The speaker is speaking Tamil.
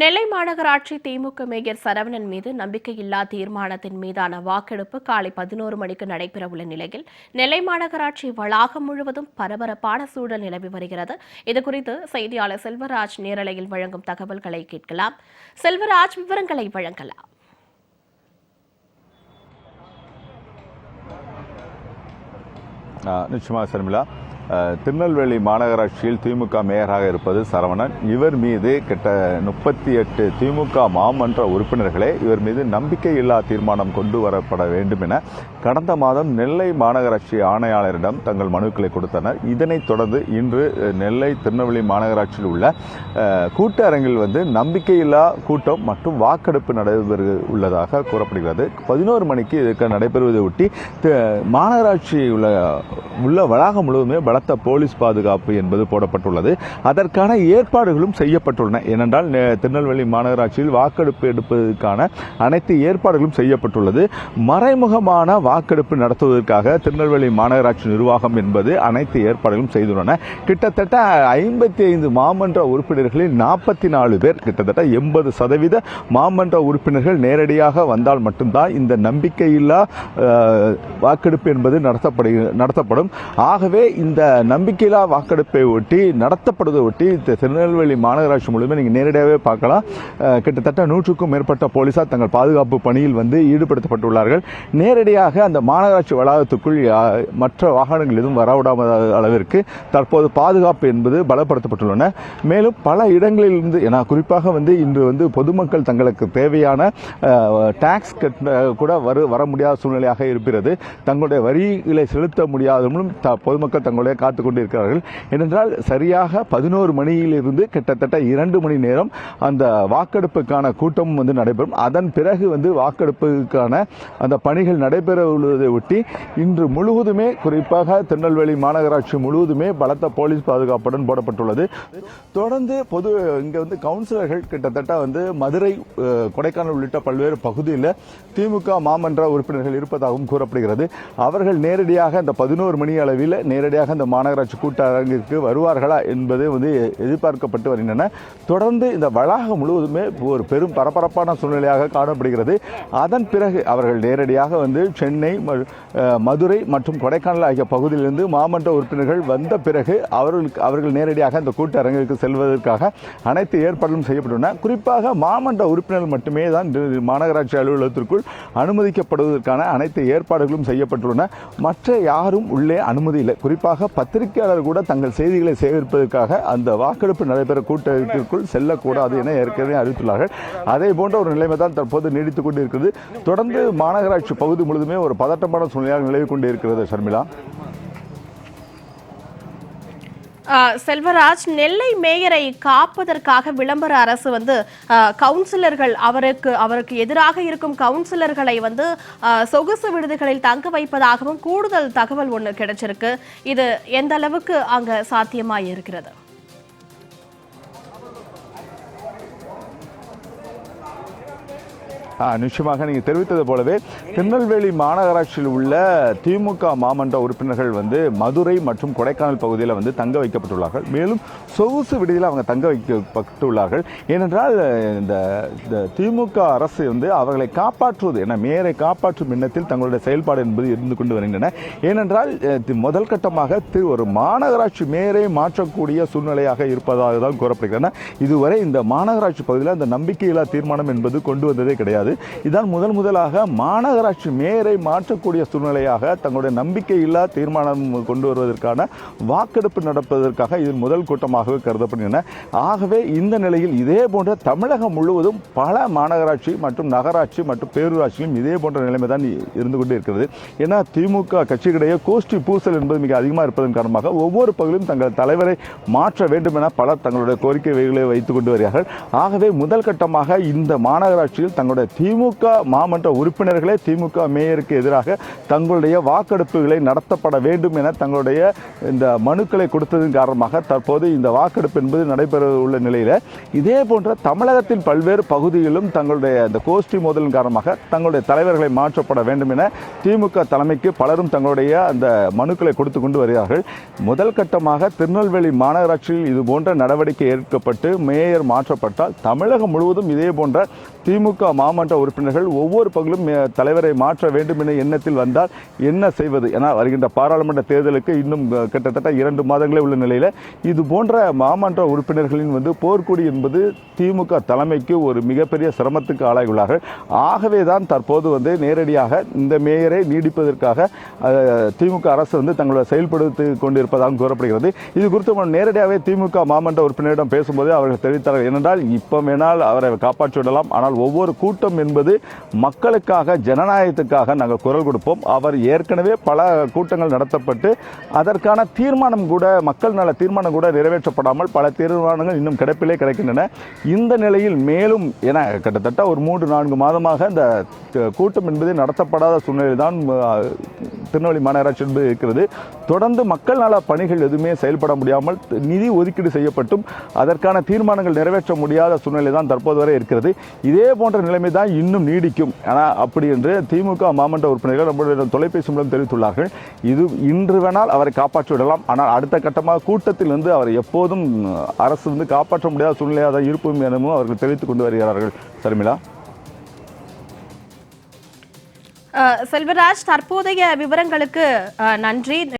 நெல்லை மாநகராட்சி திமுக மேயர் சரவணன் மீது நம்பிக்கையில்லா தீர்மானத்தின் மீதான வாக்கெடுப்பு காலை பதினோரு மணிக்கு நடைபெறவுள்ள நிலையில் நெல்லை மாநகராட்சி வளாகம் முழுவதும் பரபரப்பான சூழல் நிலவி வருகிறது. இதுகுறித்து செய்தியாளர் செல்வராஜ் நேரலையில் வழங்கும் தகவல்களை கேட்கலாம். செல்வராஜ் விவரங்களை வழங்கலாம். நிச்சயமாக சர்மிளா. திருநெல்வேலி மாநகராட்சியில் திமுக மேயராக இருப்பது சரவணன். இவர் மீது கிட்ட முப்பத்தி எட்டு திமுக மாமன்ற உறுப்பினர்களே இவர் மீது நம்பிக்கையில்லா தீர்மானம் கொண்டு வரப்பட வேண்டும் என கடந்த மாதம் நெல்லை மாநகராட்சி ஆணையாளரிடம் தங்கள் மனுக்களை கொடுத்தனர். இதனைத் தொடர்ந்து இன்று நெல்லை திருநெல்வேலி மாநகராட்சியில் உள்ள கூட்ட அரங்கில் வந்து நம்பிக்கையில்லா கூட்டம் மற்றும் வாக்கெடுப்பு நடைபெறு உள்ளதாக கூறப்படுகிறது. பதினோரு மணிக்கு இதுக்கு நடைபெறுவதை ஒட்டி தி- மாநகராட்சி உள்ள உள்ள வளாகம் முழுவதுமே பலத்த போலீஸ் பாதுகாப்பு என்பது போடப்பட்டுள்ளது. அதற்கான ஏற்பாடுகளும் செய்யப்பட்டுள்ளன. ஏனென்றால் திருநெல்வேலி மாநகராட்சியில் வாக்கெடுப்பு எடுப்பதற்கான அனைத்து ஏற்பாடுகளும் செய்யப்பட்டுள்ளது. மறைமுகமான வாக்கெடுப்பு நடத்துவதற்காக திருநெல்வேலி மாநகராட்சி நிர்வாகம் என்பது அனைத்து ஏற்பாடுகளும் செய்துள்ளன. கிட்டத்தட்ட ஐம்பத்தி ஐந்து மாமன்ற உறுப்பினர்களில் நாற்பத்தி நாலு பேர் கிட்டத்தட்ட எண்பது சதவீத மாமன்ற உறுப்பினர்கள் நேரடியாக வந்தால் மட்டும்தான் இந்த நம்பிக்கையில்லா வாக்கெடுப்பு என்பது நடத்தப்படு நடத்தப்படும். ஆகவே இந்த நம்பிக்கையில்லா வாக்கெடுப்பை ஒட்டி நடத்தப்படுவதை ஒட்டி திருநெல்வேலி மாநகராட்சி முழுமே நீங்கள் நேரடியாகவே பார்க்கலாம். கிட்டத்தட்ட நூற்றுக்கும் மேற்பட்ட போலீசார் தங்கள் பாதுகாப்பு பணியில் வந்து ஈடுபடுத்தப்பட்டுள்ளார்கள். நேரடியாக அந்த மாநகராட்சி வளாகத்துக்குள் மற்ற வாகனங்கள் எதுவும் வரவிடாத அளவிற்கு தற்போது பாதுகாப்பு என்பது பலப்படுத்தப்பட்டுள்ளன. மேலும் பல இடங்களிலிருந்து ஏன்னா குறிப்பாக வந்து இன்று வந்து பொதுமக்கள் தங்களுக்கு தேவையான டேக்ஸ் கட்ட கூட வரு வர முடியாத சூழ்நிலையாக இருக்கிறது. தங்களுடைய வரிகளை செலுத்த முடியாதவங்களும் த- பொதுமக்கள் தங்களுடைய காத்து கொண்டிருக்கிறார்கள் ஏனென்றால் சரியாக பதினோரு மணியிலிருந்து கிட்டத்தட்ட இரண்டு மணி நேரம் அந்த வாக்கெடுப்புக்கான கூட்டமும் வந்து நடைபெறும். அதன் பிறகு வந்து வாக்கெடுப்புக்கான அந்த பணிகள் நடைபெற உள்ளதை ஒட்டி இன்று முழுவதுமே குறிப்பாக திருநெல்வேலி மாநகராட்சி முழுவதுமே பலத்த போலீஸ் பாதுகாப்புடன் போடப்பட்டுள்ளது. தொடர்ந்து பொது இங்க வந்து கவுன்சிலர்கள் கிட்டத்தட்ட வந்து மதுரை கொடைக்கானல் உள்ளிட்ட பல்வேறு பகுதியில் திமுக மாமன்ற உறுப்பினர்கள் இருப்பதாகவும் கூறப்படுகிறது. அவர்கள் நேரடியாக அந்த பதினோரு மணி அளவில் நேரடியாக அந்த மாநகராட்சி கூட்ட அரங்கிற்கு வருவார்களா என்பது வந்து எதிர்பார்க்கப்பட்டு வருகின்றன. தொடர்ந்து இந்த வளாகம் முழுவதுமே ஒரு பெரும் பரபரப்பான சூழ்நிலையாக காணப்படுகிறது. அதன் பிறகு அவர்கள் நேரடியாக வந்து சென்னை மதுரை மற்றும் கொடைக்கானல் ஆகிய பகுதியிலிருந்து மாமன்ற உறுப்பினர்கள் வந்த பிறகு அவர்களுக்கு அவர்கள் நேரடியாக இந்த கூட்டரங்கிற்கு செல்வதற்காக அனைத்து ஏற்பாடுகளும் செய்யப்பட்டுள்ளன. குறிப்பாக மாமன்ற உறுப்பினர்கள் மட்டுமே தான் மாநகராட்சி அலுவலகத்திற்குள் அனுமதிக்கப்படுவதற்கான அனைத்து ஏற்பாடுகளும் செய்யப்பட்டுள்ளன. மற்ற யாரும் உள்ளே அனுமதி இல்லை. குறிப்பாக பத்திரிகையாளர் கூட தங்கள் செய்திகளை சேகரிப்பதற்காக அந்த வாக்கெடுப்பு நடைபெற கூட்டத்திற்குள் செல்லக்கூடாது என ஏற்கனவே அறிவித்துள்ளார்கள். அதே போன்ற ஒரு நிலைமை தான் தற்போது நீடித்துக் கொண்டிருக்கிறது. தொடர்ந்து மாநகராட்சி பகுதி முழுதுமே ஒரு பதட்டமான சூழ்நிலையாக நிலவி கொண்டு இருக்கிறது ஷர்மிளா. செல்வராஜ் நெல்லை மேயரை காப்பதற்காக விளம்பர அரசு வந்து கவுன்சிலர்கள் அவருக்கு அவருக்கு எதிராக இருக்கும் கவுன்சிலர்களை வந்து சொகுசு விடுதிகளில் தங்க வைப்பதாகவும் கூடுதல் தகவல் ஒன்று கிடைச்சிருக்கு. இது எந்த அளவுக்கு அங்கே சாத்தியமாக இருக்கிறது நிச்சயமாக நீங்கள் தெரிவித்தது போலவே திருநெல்வேலி மாநகராட்சியில் உள்ள திமுக மாமன்ற உறுப்பினர்கள் வந்து மதுரை மற்றும் கொடைக்கானல் பகுதியில் வந்து தங்க வைக்கப்பட்டுள்ளார்கள். மேலும் சொகுசு விடுதியில் அவங்க தங்க வைக்கப்பட்டுள்ளார்கள். ஏனென்றால் இந்த இந்த திமுக அரசு வந்து அவர்களை காப்பாற்றுவது என மேயரை காப்பாற்றும் எண்ணத்தில் தங்களுடைய செயல்பாடு என்பது இருந்து கொண்டு வருகின்றன. ஏனென்றால் தி- முதல் கட்டமாக திரு ஒரு மாநகராட்சி மேயரை மாற்றக்கூடிய சூழ்நிலையாக இருப்பதாக தான் கூறப்படுகிறது இதுவரை இந்த மாநகராட்சி பகுதியில் அந்த நம்பிக்கையில்லா தீர்மானம் என்பது கொண்டு வந்ததே கிடையாது. இதான் முதல் முதலாக மாநகராட்சி மேயரை மாற்றக்கூடிய சூழ்நிலையாக தங்களுடைய நம்பிக்கையில்லா தீர்மானம் கொண்டு வருவதற்கான வாக்கெடுப்பு நடப்பதற்காக இது முதல் கூட்டமாகவே கருதப்படுகின்றன. ஆகவே இந்த நிலையில் இதே போன்ற தமிழகம் முழுவதும் பல மாநகராட்சி மற்றும் நகராட்சி மற்றும் பேரூராட்சியும் இதே போன்ற நிலைமை தான் இருந்து கொண்டே இருக்கிறது. ஏன்னா திமுக கட்சிகளிடையே கோஷ்டி பூசல் என்பது மிக அதிகமாக இருப்பதன் காரணமாக ஒவ்வொரு பகுதியிலும் தங்கள் தலைவரை மாற்ற வேண்டும் என பலர் தங்களுடைய கோரிக்கைகளை வைத்துக் கொண்டு வருகிறார்கள். ஆகவே முதல் கட்டமாக இந்த மாநகராட்சியில் தங்களுடைய திமுக மாமன்ற உறுப்பினர்களே திமுக மேயருக்கு எதிராக தங்களுடைய வாக்கெடுப்புகளை நடத்தப்பட வேண்டும் என தங்களுடைய இந்த மனுக்களை கொடுத்ததன் காரணமாக தற்போது இந்த வாக்கெடுப்பு என்பது நடைபெற உள்ள நிலையில் இதே போன்ற தமிழகத்தின் பல்வேறு பகுதிகளிலும் தங்களுடைய அந்த கோஷ்டி மோதலின் காரணமாக தங்களுடைய தலைவர்களை மாற்றப்பட வேண்டும் என திமுக தலைமைக்கு பலரும் தங்களுடைய அந்த மனுக்களை கொடுத்து கொண்டு வருகிறார்கள். முதல் கட்டமாக திருநெல்வேலி மாநகராட்சியில் இது போன்ற நடவடிக்கை எடுக்கப்பட்டு மேயர் மாற்றப்பட்டால் தமிழகம் முழுவதும் இதே போன்ற திமுக சட்டமன்ற உறுப்பினர்கள் ஒவ்வொரு பகுதியிலும் தலைவரை மாற்ற வேண்டும் என எண்ணத்தில் வந்தால் என்ன செய்வது? என வருகின்ற பாராளுமன்ற தேர்தலுக்கு இன்னும் கிட்டத்தட்ட இரண்டு மாதங்களே உள்ள நிலையில் இது போன்ற மாமன்ற உறுப்பினர்களின் வந்து போர்க்குடி என்பது திமுக தலைமைக்கு ஒரு மிகப்பெரிய சிரமத்துக்கு ஆளாகியுள்ளார்கள். ஆகவே தான் தற்போது வந்து நேரடியாக இந்த மேயரை நீடிப்பதற்காக திமுக அரசு வந்து தங்களை செயல்படுத்தி கொண்டிருப்பதாக கூறப்படுகிறது. இது குறித்து நேரடியாகவே திமுக மாமன்ற உறுப்பினரிடம் பேசும்போது அவர்கள் தெரிவித்தார்கள். ஏனென்றால் இப்போ வேணால் அவரை காப்பாற்றி விடலாம் ஆனால் ஒவ்வொரு கூட்டம் என்பது மக்களுக்காக ஜனநாயகத்துக்காக நாங்கள் குரல் கொடுப்போம். அவர் ஏற்கனவே பல கூட்டங்கள் நடத்தப்பட்டு அதற்கான தீர்மானம் கூட மக்கள் நல தீர்மானம் கூட நிறைவேற்றப்படாமல் பல தீர்மானங்கள் இன்னும் கிடப்பிலே கிடைக்கின்றன. இந்த நிலையில் மேலும் என கிட்டத்தட்ட ஒரு மூன்று நான்கு மாதமாக இந்த கூட்டம் என்பது நடத்தப்படாத சூழ்நிலை தான் திருநெல்வேலி மாநகராட்சி என்பது இருக்கிறது. தொடர்ந்து மக்கள் நல பணிகள் எதுவுமே செயல்பட முடியாமல் நிதி ஒதுக்கீடு செய்யப்பட்டும். அதற்கான தீர்மானங்கள் நிறைவேற்ற முடியாத சூழ்நிலை தான் தற்போது வரை இருக்கிறது. இதே போன்ற நிலைமை தான் இன்னும் நீடிக்கும். ஆனால் அப்படி என்று திமுக மாமன்ற உறுப்பினர்கள் நம்மளுடைய தொலைபேசி மூலம் தெரிவித்துள்ளார்கள். இது இன்று வேணால் அவரை காப்பாற்றி விடலாம். ஆனால் அடுத்த கட்டமாக கூட்டத்தில் இருந்து அவர் எப்போதும் அரசு வந்து காப்பாற்ற முடியாத சூழ்நிலையாக தான் இருக்கும் எனவும் அவர்கள் தெரிவித்துக் கொண்டு வருகிறார்கள். சர்மிளா. செல்வராஜ் தற்போதைய விவரங்களுக்கு நன்றி.